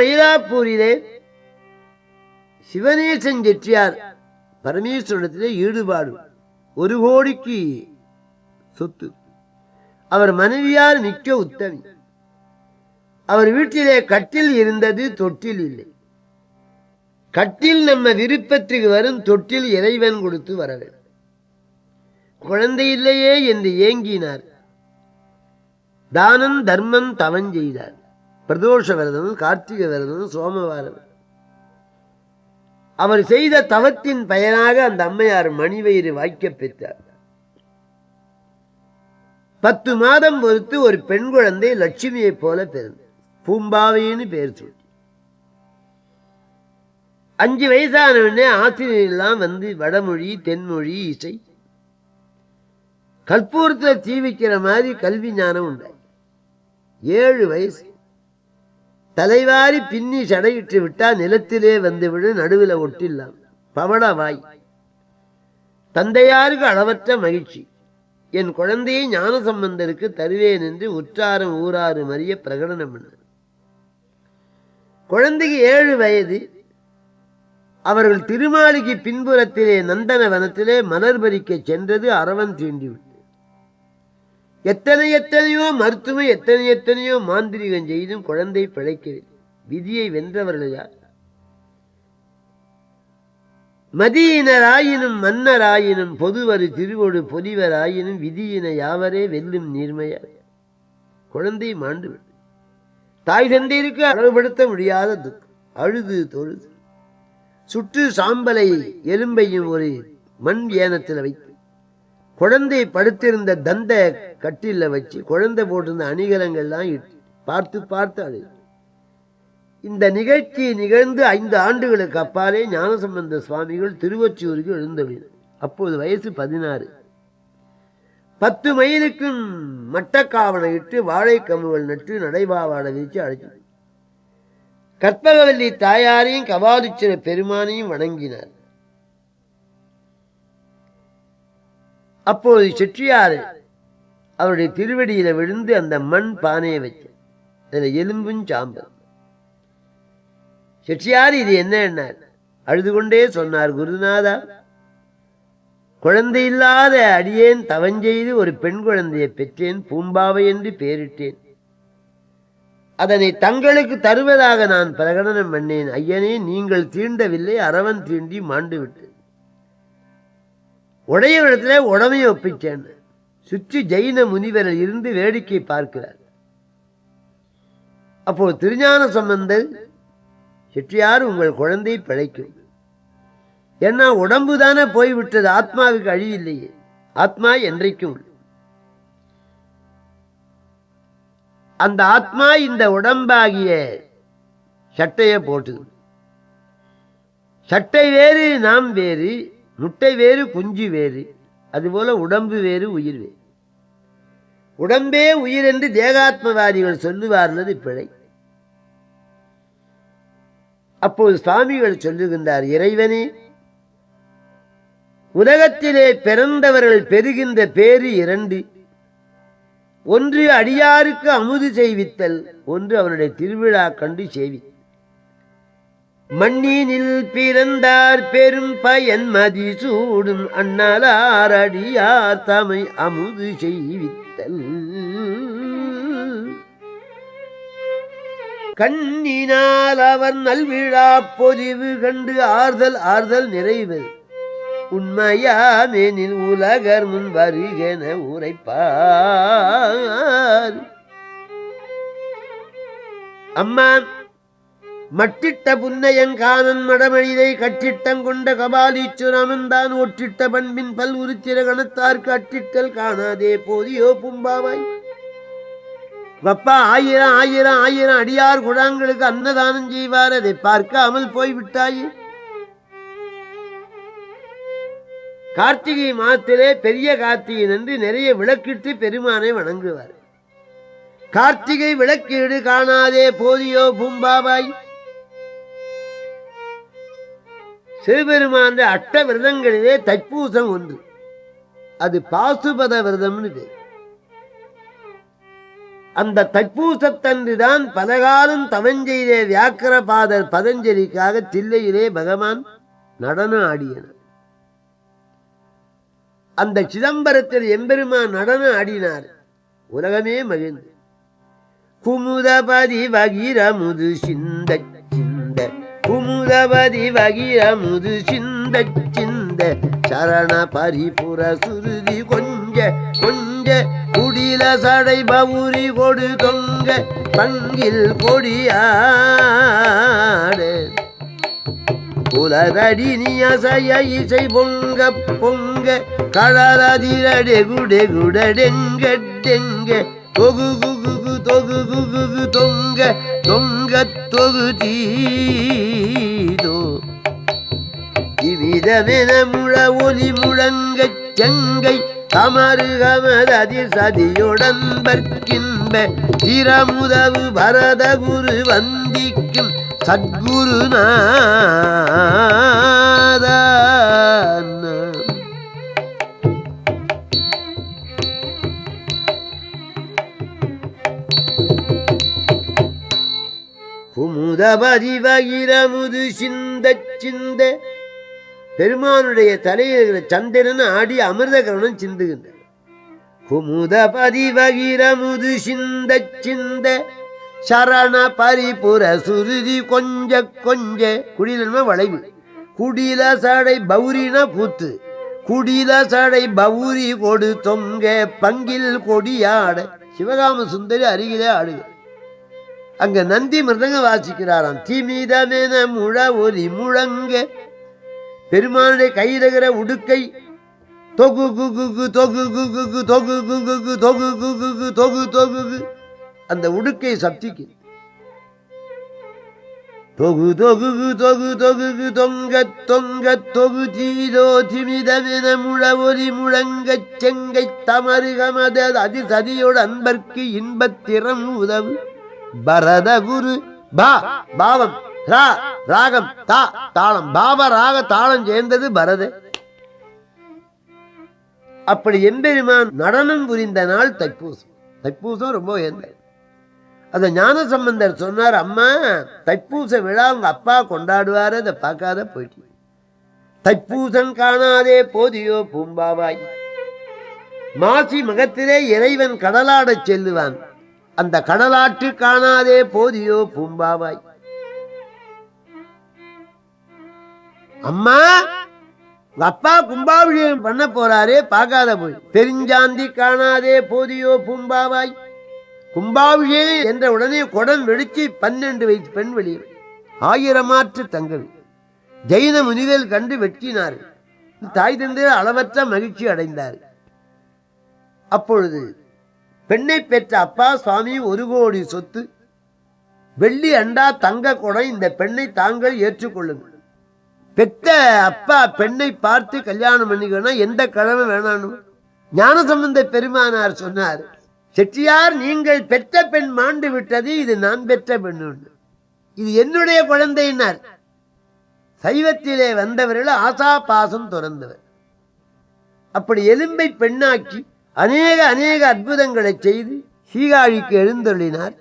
மயிலாப்பூரிலே சிவனேசன் செட்டியார் பரமேஸ்வரத்திலே ஈடுபாடு. ஒரு கோடிக்கு சொத்து. அவர் மனைவியார் மிக்க உத்தமி. அவர் வீட்டிலே கட்டில் இருந்தது தொட்டில் இல்லை. கட்டில் நம்ம விருப்பத்துக்கு வரும் தொட்டில் இறைவன் கொடுத்து வர குழந்தை இல்லையே என்று ஏங்கினார். தானம் தர்மம் தவன் செய்தார். பிரதோஷ விரதம் கார்த்திகை விரதம் சோமவாரம் அவர் செய்த தவத்தின் பயனாக அந்த அம்மையார் மணிவயிறு வாய்க்க பெற்றார். பத்து மாதம் பொறுத்து ஒரு பெண் குழந்தை லட்சுமியை போல பிறந்தது. பூம்பாவைன்னு பேர் சொல்லி. அஞ்சு வயசானவனே உடனே ஆசிரியர் எல்லாம் வந்து வடமொழி தென்மொழி இசை. கற்பூரத்தில் தீவிக்கிற மாதிரி கல்வி ஞானம் உண்டாய் ஏழு வயசு. தலைவாரி பின்னி சடையிட்டு விட்டா நிலத்திலே வந்துவிடு நடுவில் ஒட்டில்லாம் பவளவாய் தந்தையாருக்கு அளவற்ற மகிழ்ச்சி. என் குழந்தையை ஞான சம்பந்தருக்கு தருவேன் என்று உற்றாரும் ஊராரும் அறிய பிரகடனம் பண்ணார். குழந்தைக்கு ஏழு வயது. அவர்கள் திருமாளிகை பின்புறத்திலே நந்தன வனத்திலே மலர் பறிக்க சென்றது அரவன் தீண்டிவிட்டு எத்தனை எத்தனையோ மருத்துவம் எத்தனை எத்தனையோ மாந்திரிகம் செய்தும் குழந்தை பிழைக்கிறது. விதியை வென்றவர்கள் யார்? மதியினராயினும் மன்னராயினும் பொதுவரு திருவொடு பொலிவராயினும் விதியின யாவரே வெல்லும் நீர்மையார் குழந்தை மாண்டு தாய் தந்தையிற்கு அளவுபடுத்த முடியாத துக்கம். அழுது தொழுது. சுற்று சாம்பலை எலும்பையும் ஒரு மண் ஏனத்தில் வைத்து குழந்தை படுத்திருந்த தந்த கட்டில வச்சு குழந்தை போட்டிருந்த அணிகலங்கள்லாம் பார்த்து பார்த்து அழு இந்த நிகழ்ச்சி நிகழ்ந்து ஐந்து ஆண்டுகளுக்கு அப்பாலே ஞானசம்பந்த சுவாமிகள் திருவொச்சியூருக்கு எழுந்தொழினார் அப்போது வயசு பதினாறு. பத்து மைலுக்கும் மட்டக்காவனை இட்டு வாழைக்கம்புகள் நட்டு நடைபாவாட வீச்சு அழைச்சு. கற்பகவல்லி தாயாரையும் கபாலீஸ்வர பெருமானையும் வணங்கினார். அப்போது செட்டியார் அவருடைய திருவடியில விழுந்து அந்த மண் பானையை வச்சு அதில் எலும்பும் சாம்பல் செட்டியார் இது என்ன என்ன அழுது கொண்டே சொன்னார் குருநாதா குழந்தை இல்லாத அடியேன் தவஞ்செய்து ஒரு பெண் குழந்தையை பெற்றேன் பூம்பாவை என்று பெயரிட்டேன் அதனை தங்களுக்கு தருவதாக நான் பிரகடனம் பண்ணேன். ஐயனே நீங்கள் தீண்டவில்லை அறவன் தீண்டி மாண்டு விட்டு உடையவிடத்துல உடமையை ஒப்பிச்சேன்னு சுற்றி ஜெயின முனிவரில் இருந்து வேடிக்கை பார்க்கிறார். அப்போ திருஞான சம்பந்தர் செட்டியார் உங்கள் குழந்தை பிழைக்கும். ஏன்னா உடம்பு தானே போய்விட்டது ஆத்மாவுக்கு அழிவில்லையே ஆத்மா என்றைக்கும் அந்த ஆத்மா இந்த உடம்பாகிய சட்டையை போட்டுது. சட்டை வேறு நாம் வேறு முட்டை வேறு குஞ்சு வேறு. அதுபோல உடம்பு வேறு உயிர் வேறு. உடம்பே உயிர் என்று தேகாத்மவாதிகள் சொல்லுவார்னது பிழை. அப்போது சுவாமிகள் சொல்லுகின்றார் இறைவனே உலகத்திலே பிறந்தவர்கள் பெறுகின்ற பேரு இரண்டு. ஒன்று அடியாருக்கு அமுது செய்வித்தல் ஒன்று அவனுடைய திருவிழா கண்டு செய்வி மண்ணினில் பிறந்தார் பெரும் பயன் மதி சூடும் அண்ணலாரடியார் தமை அமுது செய்வித்தல். கண்ணினால் அவர் நல்விழா பொதிவு கண்டு ஆறுதல் ஆறுதல் நிறைவு. உண்மையாமெனில் உலகர் முன் வருகென உரைப்பார். அம்மா மட்டிட்ட புன்னையங்கானன் மடமழிதை கட்டிட்டம் கொண்ட கபாலீச்சுரமன் தான் ஒற்றிட்ட பண்பின் பல் உருத்திர கணத்தார்க்கு அட்டிட்டல் காணாதே போதியோ பும்பாவாய். வப்பா ஆயிரம் ஆயிரம் ஆயிரம் அடியார் குழாங்களுக்கு அன்னதானம் செய்வார் அதை பார்க்காமல் போய்விட்டாயே. கார்த்திகை மாதத்திலே பெரிய கார்த்திகை என்று நிறைய விளக்கிட்டு பெருமானை வணங்குவார். கார்த்திகை விளக்கீடு காணாதே போதியோ பூம்பாபாய் சிவபெருமான அட்ட விரதங்களிலே தைப்பூசம் ஒன்று. அது பாசுபத விரதம்னு பேர். அந்த தைப்பூசத்தன்றுதான் பலகாலம் தவஞ்செய்த வியாக்கிரபாதர் பதஞ்சலிக்காக தில்லையிலே பகவான் நடனம் ஆடியனர் அந்த சிதம்பரத்தில் எம்பெருமான் நடனம் ஆடினார். உலகமே மகிழ்ந்து. குமுதபதி வகிரமுது சிந்த சிந்த. குமுதபதி வகிரமுது சிந்த சிந்த சரண பரிபுர சுருதி கொஞ்ச கொஞ்ச குடில சடை பவுரி கொடு தொங்க பங்கில் கொடியாடு குலதடி நியசைய இசை பொங்க பொங்க கடலதிரடெ குடெ டெங்க கொகு குகு தொகு குகு தொங்க தொங்க தொகு தீதோ. இவ்விதமென முழ ஒலி முழங்க செங்கை கமரு கமரதி சதியுடன்பர்க்கின்ப திறமுதவு பரத குரு வந்திக்கும் சத்குரு முதபதிவகிரமுது சிந்த சிந்த. பெருமானுடைய தலையில் இருக்கிற சந்திரன் ஆடி அமிர்த கரணம் சிந்துகின்றார் குமுதபதி வகிரமுது சிந்த. சிந்த சரண பரிபுர சுருதி கொஞ்ச கொஞ்ச. குடிலன்ம வளைவு. குடில சடை பௌரின பூத்து. குடில சடை பௌரி கொடு தொங்க பங்கில் கொடியாட. சிவகாம சுந்தரி அருகிலே ஆடுக. அங்க நந்தி மிருதங்க வாசிக்கிறாராம். தீமீதமென முழ ஒரி முழங்க. பெருமானுடைய கையிலகிற உடுக்கை. தொகு குகு தொகு குகு தொகு குகு தொகு குகு தொகு தொகு அந்த உடுக்கை சப்திக்கு தொகு தொகு தொகு தொகு தொங்க தொங்க தொகு தீதோ திமிதமென முழ ஒலி முழங்கச் செங்கை தமருகமத கமத அதி அன்பர்க்கு இன்பத்திறம் உதவு. பரத குரு பா பாவம் ரா ராகம் தா தாளம். பாப ராக தாளம் சேர்ந்தது பரத. அப்படி எம்பெருமான் நடனம் புரிந்த நாள் தைப்பூசம். தைப்பூசம் ரொம்ப உயர்ந்தது. அந்த ஞான சம்பந்தர் சொன்னார் அம்மா தைப்பூச விழா உங்க அப்பா கொண்டாடுவாரு அதை பார்க்காத போயிட்டு. தைப்பூசம் காணாதே போதியோ பூம்பாவாய். மாசி மகத்திலே இறைவன் கடலாடச் செல்லுவான். அந்த கடலாற்று காணாதே போதியோ பூம்பாவாய். அம்மா உங்க அப்பா கும்பாபிஷேகம் பண்ண போறாரே பார்க்காத போய். பெருஞ்சாந்தி காணாதே போதியோ பூம்பாவாய். கும்பாபிஷேகம் என்ற உடனே குடம் வெடிச்சு பன்னெண்டு வயசு பெண் வெளியே ஆயிரமாற்று தங்கள். ஜெயின முனிகள் கண்டு வெற்றினார்கள் தாய் தந்தை அளவற்ற மகிழ்ச்சி அடைந்தார் அப்பொழுது பெண்ணை பெற்ற அப்பா சுவாமி ஒரு கோடி சொத்து. வெள்ளி அண்டா தங்க குடம் இந்த பெண்ணை தாங்கள் ஏற்றுக்கொள்ளுங்கள். பெத்த அப்பா பெண்ணை பார்த்து கல்யாணம் பண்ணிக்கணும் எந்த கிழமை வேணானும் ஞானசம்பந்த பெருமானார் சொன்னார் செட்டியார் நீங்கள் பெற்ற பெண் மாண்டு விட்டது இது நான் பெற்ற பெண் இது என்னுடைய குழந்தையினார். சைவத்திலே வந்தவர்கள் ஆசா பாசம் துறந்தவர். அப்படி எலும்பை பெண்ணாக்கி அநேக அநேக அற்புதங்களை செய்து சீகாழிக்கு எழுந்தருளினார்.